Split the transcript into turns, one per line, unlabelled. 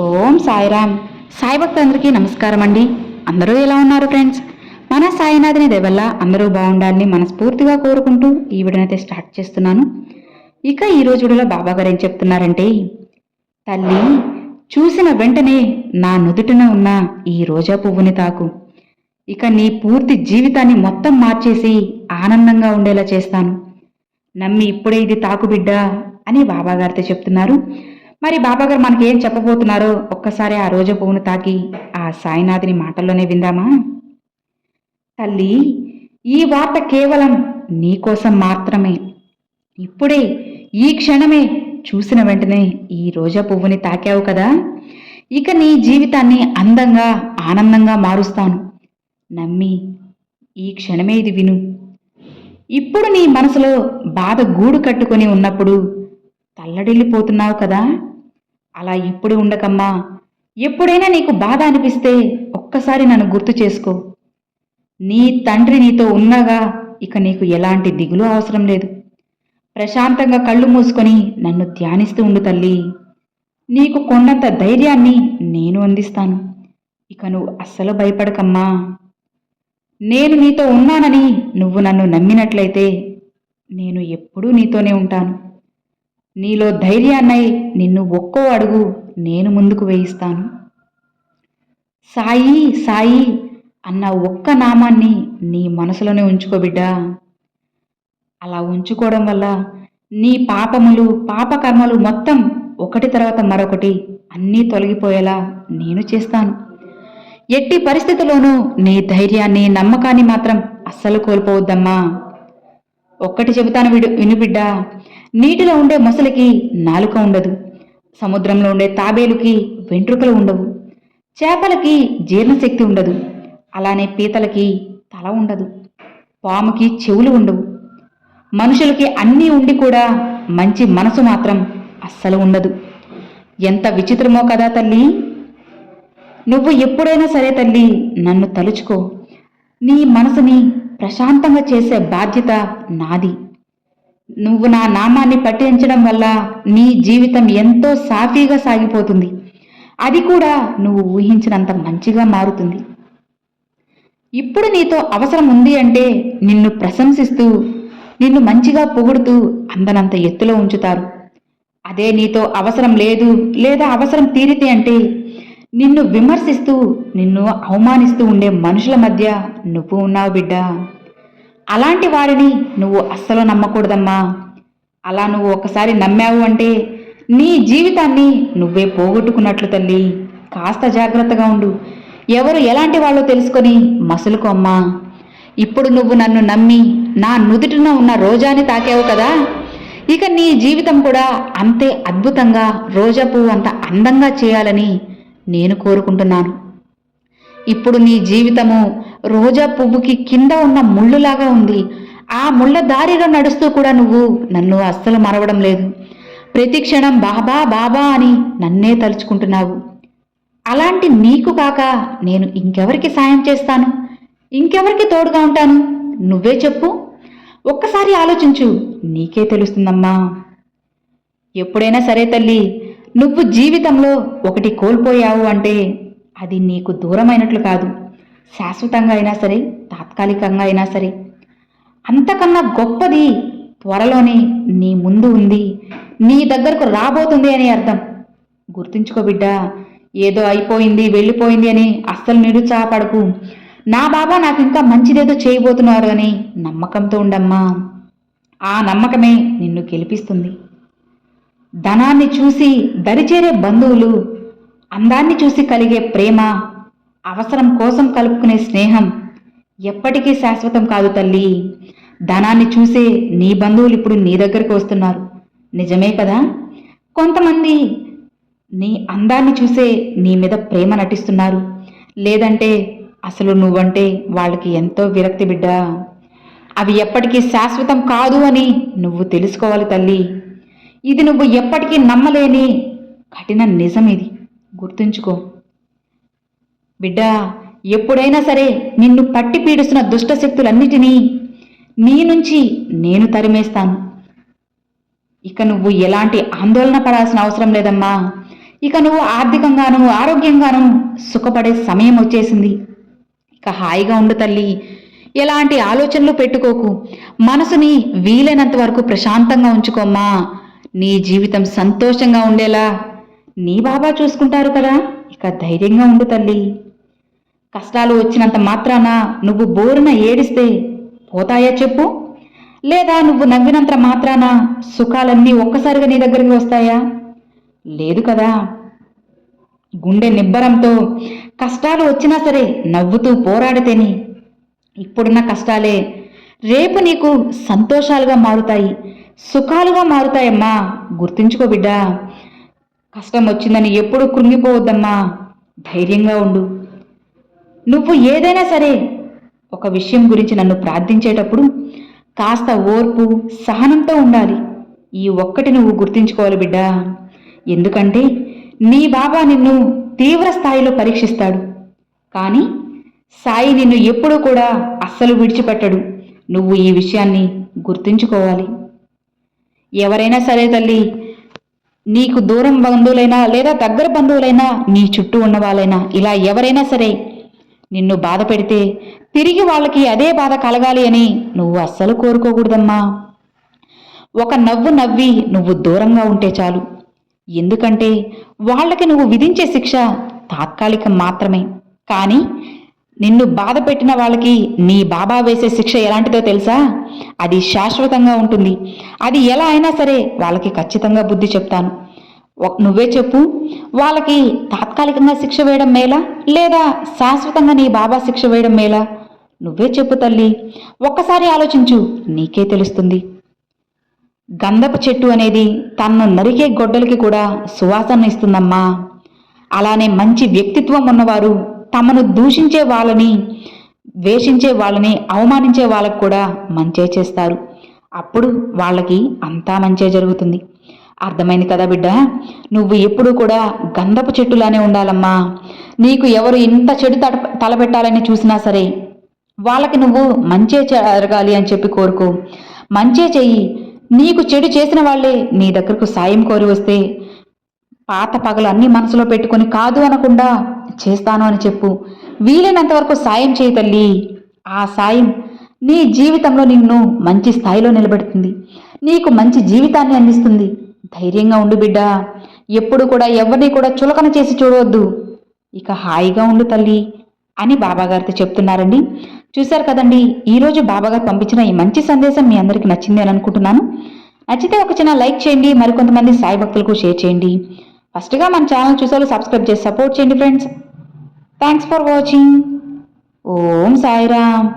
ఓం సాయిరామ్. సాయి భక్తులందరికీ నమస్కారం అండి. అందరూ ఎలా ఉన్నారు ఫ్రెండ్స్? మన సాయినాథుని దయవల్ల అందరూ బాగుండాలని మనస్ఫూర్తిగా కోరుకుంటూ ఈ వీడియోనైతే స్టార్ట్ చేస్తున్నాను. ఇక ఈ రోజు వీడియోలో బాబా గారు ఏం చెప్తున్నారంటే తల్లి చూసిన వెంటనే నా నుదుటిన ఉన్న ఈ రోజా పువ్వుని తాకు. ఇక నీ పూర్తి జీవితాన్ని మొత్తం మార్చేసి ఆనందంగా ఉండేలా చేస్తాను. నమ్మి ఇప్పుడే ఇది తాకు బిడ్డ అని బాబాగారితో చెప్తున్నారు. మరి బాబాగారు మనకి ఏం చెప్పబోతున్నారో? ఒక్కసారి ఆ రోజు పువ్వును తాకి ఆ సాయినాథుని మాటల్లోనే విందామా? తల్లి ఈ వార్త కేవలం నీకోసం మాత్రమే. ఇప్పుడే ఈ క్షణమే చూసిన వెంటనే ఈ రోజా పువ్వుని తాకావు కదా? ఇక నీ జీవితాన్ని అందంగా ఆనందంగా మారుస్తాను. నమ్మి ఈ క్షణమే ఇది విను. ఇప్పుడు నీ మనసులో బాధ గూడు కట్టుకొని ఉన్నప్పుడు తల్లడిల్లిపోతున్నావు కదా? అలా ఇప్పుడు ఉండకమ్మా. ఎప్పుడైనా నీకు బాధ అనిపిస్తే ఒక్కసారి నన్ను గుర్తు చేసుకో. నీ తండ్రి నీతో ఉన్నాగా ఇక నీకు ఎలాంటి దిగులు అవసరం లేదు. ప్రశాంతంగా కళ్ళు మూసుకొని నన్ను ధ్యానిస్తూ ఉండు తల్లి. నీకు కొండంత ధైర్యాన్ని నేను అందిస్తాను. ఇక నువ్వు అస్సలు భయపడకమ్మా. నేను నీతో ఉన్నానని నువ్వు నన్ను నమ్మినట్లయితే నేను ఎప్పుడూ నీతోనే ఉంటాను. నీలో ధైర్యాన్నై నిన్ను ఒక్కో అడుగు నేను ముందుకు వేయిస్తాను. సాయి సాయి అన్న ఒక్క నామాన్ని నీ మనసులోనే ఉంచుకో బిడ్డా. అలా ఉంచుకోవడం వల్ల నీ పాపములు పాపకర్మలు మొత్తం ఒకటి తర్వాత మరొకటి అన్నీ తొలగిపోయేలా నేను చేస్తాను. ఎట్టి పరిస్థితుల్లోనూ నీ ధైర్యాన్ని నమ్మకాన్ని మాత్రం అస్సలు కోల్పోవద్దమ్మా. ఒక్కటి చెబుతాను విడు వినుబిడ్డా నీటిలో ఉండే మొసలికి నాలుక ఉండదు. సముద్రంలో ఉండే తాబేలుకి వెంట్రుకలు ఉండవు. చేపలకి జీర్ణశక్తి ఉండదు. అలానే పీతలకి తల ఉండదు. పాముకి చెవులు ఉండవు. మనుషులకి అన్నీ ఉండి కూడా మంచి మనసు మాత్రం అస్సలు ఉండదు. ఎంత విచిత్రమో కదా తల్లి? నువ్వు ఎప్పుడైనా సరే తల్లి నన్ను తలుచుకో. నీ మనసుని ప్రశాంతంగా చేసే బాధ్యత నాది. నువ్వు నా నామాన్ని పఠించడం వల్ల నీ జీవితం ఎంతో సాఫీగా సాగిపోతుంది. అది కూడా నువ్వు ఊహించినంత మంచిగా మారుతుంది. ఇప్పుడు నీతో అవసరం ఉంది అంటే నిన్ను ప్రశంసిస్తూ నిన్ను మంచిగా పొగుడుతూ అందనంత ఎత్తులో ఉంచుతారు. అదే నీతో అవసరం లేదు లేదా అవసరం తీరితే అంటే నిన్ను విమర్శిస్తూ నిన్ను అవమానిస్తూ ఉండే మనుషుల మధ్య నువ్వు ఉన్నావు బిడ్డా. అలాంటి వారిని నువ్వు అస్సలు నమ్మకూడదమ్మా. అలా నువ్వు ఒకసారి నమ్మావు అంటే నీ జీవితాన్ని నువ్వే పోగొట్టుకున్నట్లు తల్లి. కాస్త జాగ్రత్తగా ఉండు. ఎవరు ఎలాంటి వాళ్ళో తెలుసుకొని మసులుకో అమ్మా. ఇప్పుడు నువ్వు నన్ను నమ్మి నా నుదుటిన ఉన్న రోజాని తాకావు కదా. ఇక నీ జీవితం కూడా అంతే అద్భుతంగా రోజా పువ్వు అంత అందంగా చేయాలని నేను కోరుకుంటున్నాను. ఇప్పుడు నీ జీవితము రోజా పువ్వుకి కింద ఉన్న ముళ్ళులాగా ఉంది. ఆ ముళ్ళ దారిలో నడుస్తూ కూడా నువ్వు నన్ను అస్సలు మరవడం లేదు. ప్రతి క్షణం బాబా బాబా అని నన్నే తలుచుకుంటున్నావు. అలాంటి నీకు కాక నేను ఇంకెవరికి సాయం చేస్తాను? ఇంకెవరికి తోడుగా ఉంటాను? నువ్వే చెప్పు. ఒక్కసారి ఆలోచించు. నీకే తెలుస్తుందమ్మా. ఎప్పుడైనా సరే తల్లి నువ్వు జీవితంలో ఒకటి కోల్పోయావు అంటే అది నీకు దూరమైనట్లు కాదు. శాశ్వతంగా అయినా సరే తాత్కాలికంగా అయినా సరే అంతకన్నా గొప్పది త్వరలోనే నీ ముందు ఉంది నీ దగ్గరకు రాబోతుంది అని అర్థం. గుర్తుంచుకో బిడ్డా ఏదో అయిపోయింది వెళ్ళిపోయింది అని అస్సలు నిరుత్సాహపడకు. నా బాబా నాకు ఇంకా మంచిదేదో చేయబోతున్నారు అని నమ్మకంతో ఉండమ్మా. ఆ నమ్మకమే నిన్ను గెలిపిస్తుంది. ధనాన్ని చూసి దరిచేరే బంధువులు అందాన్ని చూసి కలిగే ప్రేమ అవసరం కోసం కలుపుకునే స్నేహం ఎప్పటికీ శాశ్వతం కాదు తల్లి. ధనాన్ని చూసే నీ బంధువులు ఇప్పుడు నీ దగ్గరికి వస్తున్నారు. నిజమే కదా? కొంతమంది నీ అందాన్ని చూసే నీ మీద ప్రేమ నటిస్తున్నారు. లేదంటే అసలు నువ్వంటే వాళ్ళకి ఎంతో విరక్తి బిడ్డ. అవి ఎప్పటికీ శాశ్వతం కాదు అని నువ్వు తెలుసుకోవాలి తల్లి. ఇది నువ్వు ఎప్పటికీ నమ్మలేని కఠిన నిజం ఇది. గుర్తుంచుకో. బిడ్డా ఎప్పుడైనా సరే నిన్ను పట్టి పీడిస్తున్న దుష్టశక్తులన్నిటినీ నీ నుంచి నేను తరిమేస్తాను. ఇక నువ్వు ఎలాంటి ఆందోళన పడాల్సిన అవసరం లేదమ్మా. ఇక నువ్వు ఆర్థికంగాను ఆరోగ్యంగాను సుఖపడే సమయం వచ్చేసింది. ఇక హాయిగా ఉండు తల్లి. ఎలాంటి ఆలోచనలు పెట్టుకోకు. మనసుని వీలైనంత వరకు ప్రశాంతంగా ఉంచుకోమ్మా. నీ జీవితం సంతోషంగా ఉండేలా. నీ బాబా చూసుకుంటారు కదా. ఇక ధైర్యంగా ఉండు తల్లి. కష్టాలు వచ్చినంత మాత్రాన నువ్వు బోరున ఏడిస్తే పోతాయా చెప్పు? లేదా నువ్వు నవ్వినంత మాత్రాన సుఖాలన్నీ ఒక్కసారిగా నీ దగ్గరికి వస్తాయా? లేదు కదా. గుండె నిబ్బరంతో కష్టాలు వచ్చినా సరే నవ్వుతూ పోరాడితేనే ఇప్పుడున్న కష్టాలే రేపు నీకు సంతోషాలుగా మారుతాయి సుఖాలుగా మారుతాయమ్మా. గుర్తుంచుకో బిడ్డా. కష్టం వచ్చిందని ఎప్పుడు కృంగిపోవద్దమ్మా. ధైర్యంగా ఉండు. నువ్వు ఏదైనా సరే ఒక విషయం గురించి నన్ను ప్రార్థించేటప్పుడు కాస్త ఓర్పు సహనంతో ఉండాలి. ఈ ఒక్కటి నువ్వు గుర్తుంచుకోవాలి బిడ్డా. ఎందుకంటే నీ బాబా నిన్ను తీవ్ర స్థాయిలో పరీక్షిస్తాడు. కానీ సాయి నిన్ను ఎప్పుడూ కూడా అస్సలు విడిచిపెట్టడు. నువ్వు ఈ విషయాన్ని గుర్తుంచుకోవాలి. ఎవరైనా సరే తల్లి నీకు దూరం బంధువులైనా లేదా దగ్గర బంధువులైనా నీ చుట్టూ ఉన్న వాళ్ళైనా ఇలా ఎవరైనా సరే నిన్ను బాధ పెడితే తిరిగి వాళ్ళకి అదే బాధ కలగాలి అని నువ్వు అస్సలు కోరుకోకూడదమ్మా. ఒక నవ్వు నవ్వి నువ్వు దూరంగా ఉంటే చాలు. ఎందుకంటే వాళ్ళకి నువ్వు విధించే శిక్ష తాత్కాలికం మాత్రమే. కానీ నిన్ను బాధ పెట్టిన వాళ్ళకి నీ బాబా వేసే శిక్ష ఎలాంటిదో తెలుసా? అది శాశ్వతంగా ఉంటుంది. అది ఎలా అయినా సరే వాళ్ళకి ఖచ్చితంగా బుద్ధి చెప్తాను. నువ్వే చెప్పు. వాళ్ళకి తాత్కాలికంగా శిక్ష వేయడం మేలా? లేదా శాశ్వతంగా నీ బాబా శిక్ష వేయడం మేలా? నువ్వే చెప్పు తల్లి. ఒక్కసారి ఆలోచించు. నీకే తెలుస్తుంది. గంధపు చెట్టు అనేది తన్ను నరికే గొడ్డలకి కూడా సువాసన ఇస్తుందమ్మా. అలానే మంచి వ్యక్తిత్వం ఉన్నవారు తమను దూషించే వాళ్ళని ద్వేషించే వాళ్ళని అవమానించే వాళ్ళకు కూడా మంచే చేస్తారు. అప్పుడు వాళ్ళకి అంతా మంచే జరుగుతుంది. అర్థమైంది కదా బిడ్డ? నువ్వు ఎప్పుడు కూడా గంధపు చెట్టులానే ఉండాలమ్మా. నీకు ఎవరు ఇంత చెడు తడ తలపెట్టాలని చూసినా సరే వాళ్ళకి నువ్వు మంచే జరగాలి అని చెప్పి కోరుకో. మంచే చెయ్యి. నీకు చెడు చేసిన వాళ్ళే నీ దగ్గరకు సాయం కోరి వస్తే పాత పగలు అన్ని మనసులో పెట్టుకొని కాదు అనకుండా చేస్తాను అని చెప్పు. వీలైనంత వరకు సాయం చేయి తల్లి. ఆ సాయం నీ జీవితంలో నిన్ను మంచి స్థాయిలో నిలబెడుతుంది. నీకు మంచి జీవితాన్ని అందిస్తుంది. ధైర్యంగా ఉండు బిడ్డ. ఎప్పుడు కూడా ఎవరిని కూడా చులకన చేసి చూడవద్దు. ఇక హాయిగా ఉండు తల్లి అని బాబాగారితో చెప్తున్నారండి. చూశారు కదండి ఈరోజు బాబాగారు పంపించిన ఈ మంచి సందేశం మీ అందరికీ నచ్చింది అని అనుకుంటున్నాను. నచ్చితే ఒక చిన్న లైక్ చేయండి మరికొంతమంది సాయి భక్తులకు షేర్ చేయండి. ఫస్ట్గా మన ఛానల్ చూసారు సబ్స్క్రైబ్ చేసి సపోర్ట్ చేయండి friends. Thanks for watching Om Sairam.